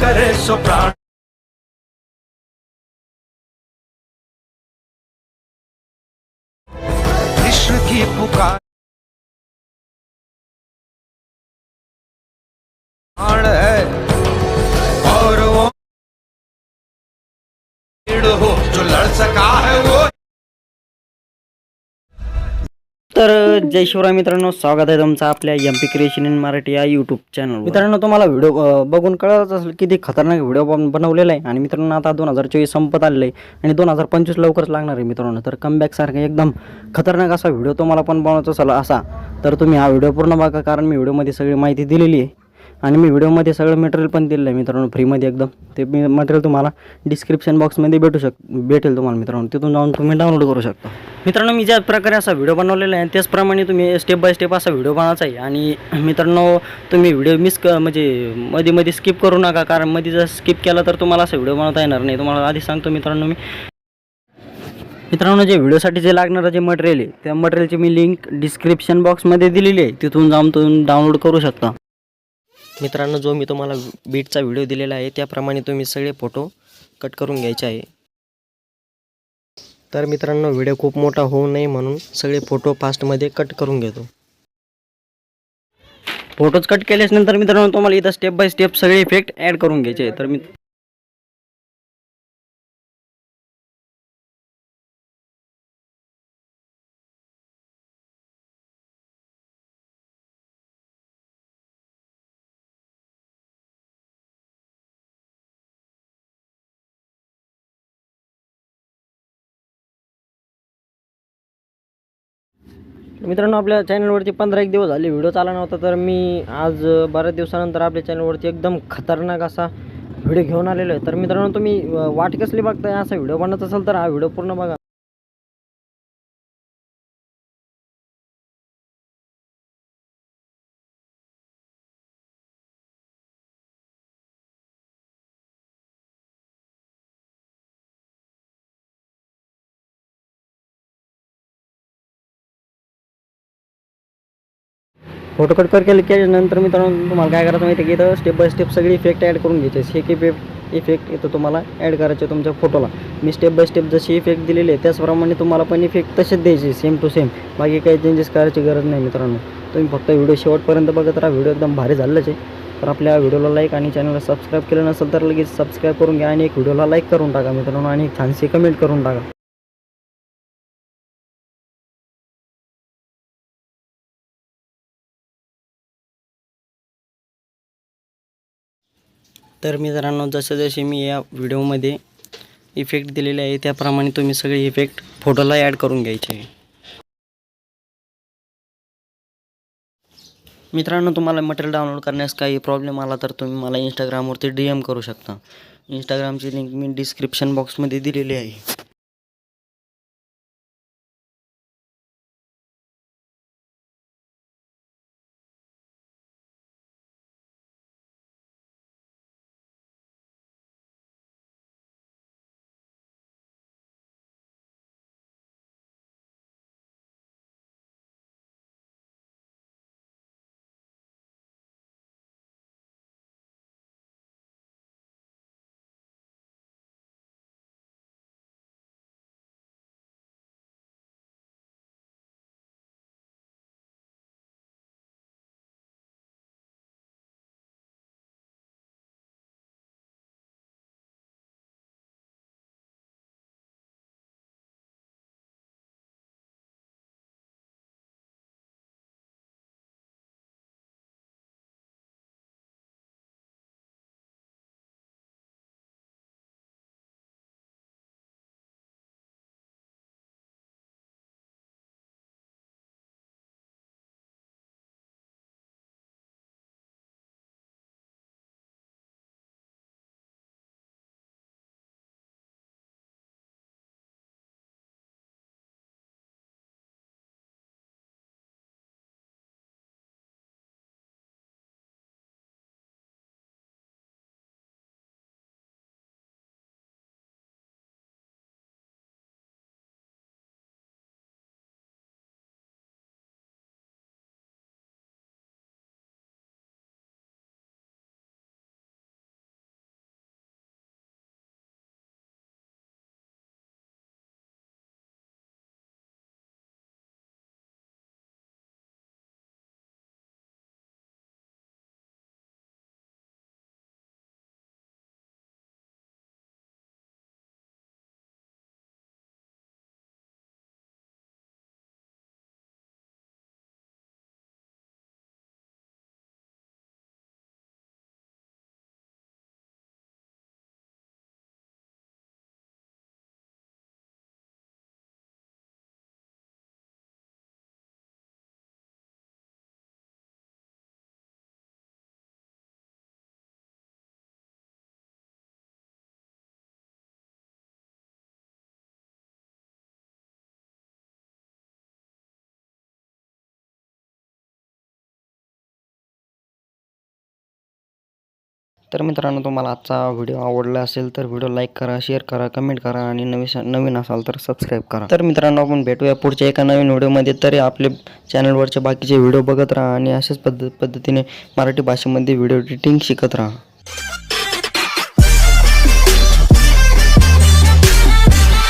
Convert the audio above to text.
करे सो प्राण। कृष्ण की पुकार। जय शिवराय मित्रांनो स्वागत आहे तुमचं आपल्या M P creation in Marathi या यूट्यूब चॅनल मित्रांनो तुम्हाला व्हिडिओ बघून कळत असेल किती खतरनाक व्हिडिओ बनवलेला आहे. आणि मित्रांनो आता दोन हजार चोवीस संपत आलेलं आहे. आणि दोन हजार पंचवीस लवकरच लागणार आहे मित्रांनो. तर कमबॅक सारखा एकदम खतरनाक असा व्हिडिओ तुम्हाला पण बनवायचा असेल असा तर तुम्ही हा व्हिडिओ पूर्ण बघा कारण मी व्हिडिओमध्ये सगळी माहिती दिलेली आहे. आणि मी व्हिडिओमध्ये सगळं मटेरियल पण दिलेलं आहे मित्रांनो फ्रीमध्ये एकदम. ते मी मटेरियल तुम्हाला डिस्क्रिप्शन बॉक्समध्ये भेटू शक भेटेल तुम्हाला मित्रांनो. तिथून जाऊन तुम्ही डाउनलोड करू शकता. मित्रांनो मी ज्या प्रकारे असा व्हिडिओ बनवलेला आहे त्याचप्रमाणे तुम्ही स्टेप बाय स्टेप असा व्हिडिओ बनवायचा आहे. आणि मित्रांनो तुम्ही व्हिडिओ मिस क म्हणजे मध्ये मध्ये स्किप करू नका कारण मध्ये जर स्किप केला तर तुम्हाला असा व्हिडिओ बनवता येणार नाही. तुम्हाला आधी सांगतो मित्रांनो मी. मित्रांनो जे व्हिडिओसाठी जे लागणारं जे मटेरियल आहे त्या मटेरियलची मी लिंक डिस्क्रिप्शन बॉक्समध्ये दिलेली आहे. तिथून जाऊन तुम्ही डाउनलोड करू शकता. मित्रांनो जो मी तुम्हाला बीटचा व्हिडिओ दिलेला आहे त्याप्रमाणे तुम्ही सगळे फोटो कट करून घ्यायचे आहे. तर मित्रांनो व्हिडिओ खूप मोठा होऊ नये म्हणून सगळे फोटो फास्टमध्ये कट करून घेतो. फोटोज कट केल्यास नंतर मित्रांनो तुम्हाला इथं स्टेप बाय स्टेप सगळे इफेक्ट ॲड करून घ्यायचे तर मी मित्रांनो आपल्या चॅनलवरती पंधरा एक दिवस झाले व्हिडिओ चालला नव्हता तर मी आज बऱ्याच दिवसानंतर आपल्या चॅनलवरती एकदम खतरनाक असा व्हिडिओ घेऊन आलेलो आहे. तर मित्रांनो तुम्ही वाट कसली बघताय? असा व्हिडिओ बनत असेल तर हा व्हिडिओ पूर्ण बघा. फोटो कट कर केले नंतर मित्रांनो तुम्हाला काय करायचं माहिती आहे की? इथं स्टेप बाय स्टेप सगळी इफेक्ट ॲड करून घ्यायचे एक इफेक्ट इफेक्ट इथं तुम्हाला ॲड करायचे तुमच्या फोटोला मी स्टेप बाय स्टेप जशी इफेक्ट दिलेली आहे त्याचप्रमाणे तुम्हाला पण इफेक्ट तसेच द्यायचे सेम टू सेम बाकी काही चेंजेस करायची गरज नाही मित्रांनो. तुम्ही फक्त व्हिडिओ शेवटपर्यंत बघत राहा. व्हिडिओ एकदम भारी झालेलाच आहे. तर आपल्या व्हिडिओला लाईक आणि चॅनलला सबस्क्राईब केलं नसेल तर लगेच सबस्क्राईब करून घ्या आणि एक व्हिडिओला लाईक करून टाका मित्रांनो आणि एक छानशी कमेंट करून टाका. तर मित्रांनो जसे जसे मी या व्हिडिओमध्ये इफेक्ट दिलेले आहे त्याप्रमाणे तुम्ही सगळे इफेक्ट फोटोला ॲड करून घ्यायचे आहे. मित्रांनो तुम्हाला मटेरियल डाउनलोड करण्यास काही प्रॉब्लेम आला तर तुम्ही मला इंस्टाग्रामवरती डी एम करू शकता. इंस्टाग्रामची लिंक मी डिस्क्रिप्शन बॉक्समध्ये दिलेली आहे. तर मित्रांनो तुम्हाला आजचा व्हिडिओ आवडला असेल तर व्हिडिओ लाईक करा शेअर करा कमेंट करा आणि नवीन नवीन असाल तर सबस्क्राईब करा. तर मित्रांनो आपण भेटूया पुढच्या एका नवीन व्हिडिओमध्ये तरी आपले चॅनलवरचे बाकीचे व्हिडिओ बघत राहा आणि अशाच पद्ध पद्धतीने मराठी भाषेमध्ये व्हिडिओ एडिटिंग शिकत राहा.